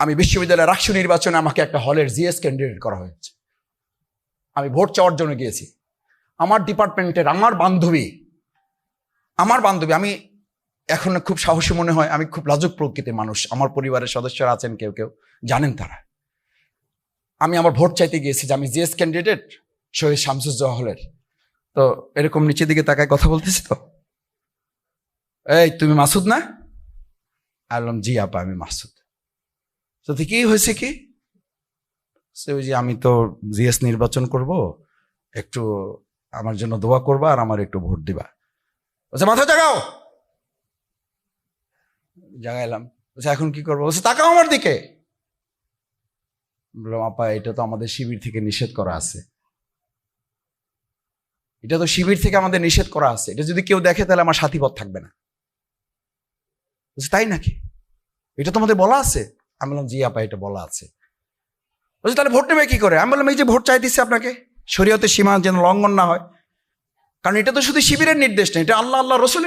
আমি বিশ্ববিদ্যালয়ের রাষ্ট্র নির্বাচনে আমাকে একটা হলের জিএস ক্যান্ডিডেট করা হয়েছে। আমি ভোট চাওয়ার জন্য গিয়েছি। আমার ডিপার্টমেন্টের আমার বান্ধবী আমার বান্ধবী, আমি এখন খুব সাহসী মনে হয়, আমি খুব লাজুক প্রকৃতির মানুষ। আমার পরিবারের সদস্যরা আছেন কেউ কেউ, জানেন তারা। আমি আমার ভোট চাইতে গিয়েছি যে আমি জিএস ক্যান্ডিডেট শহীদ শামসুজ্জোহা হলের তো এরকম নিচের দিকে তাকায় কথা বলতেছি তো? এই, তুমি মাসুদ না? আলম, জি আপা, আমি মাসুদ। তো কি হয়েছে কি? সে ওই যে আমি তো জিএস নির্বাচন করব, একটু আমার জন্য দোয়া করবা আর আমার একটু ভোট দিবা। বলছে, মাথা জাগাও! জাগাইলাম। বলছে, এখন কি করব? বলছে, তাকাও আমার দিকে! বললাম, আপা, এটা তো আমাদের শিবির থেকে নিষেধ করা আছে। এটা তো শিবির থেকে আমাদের নিষেধ করা আছে। এটা যদি কেউ দেখে, তাহলে আমার সাথী পথ থাকবে না। তাই নাকি? এটা তো আমাদের বলা আছে? আমি বললাম, জি আপা, এটা বলা আছে। বলছি তাহলে ভোট নেবে কি করে? আমি বললাম, এই যে ভোট চাই চাইতেছি আপনাকে, শরীয়তে সীমা যেন লঙ্ঘন না হয়। কারণ এটা তো শুধু শিবিরের নির্দেশ নেই এটা আল্লাহ আল্লাহ রসুলের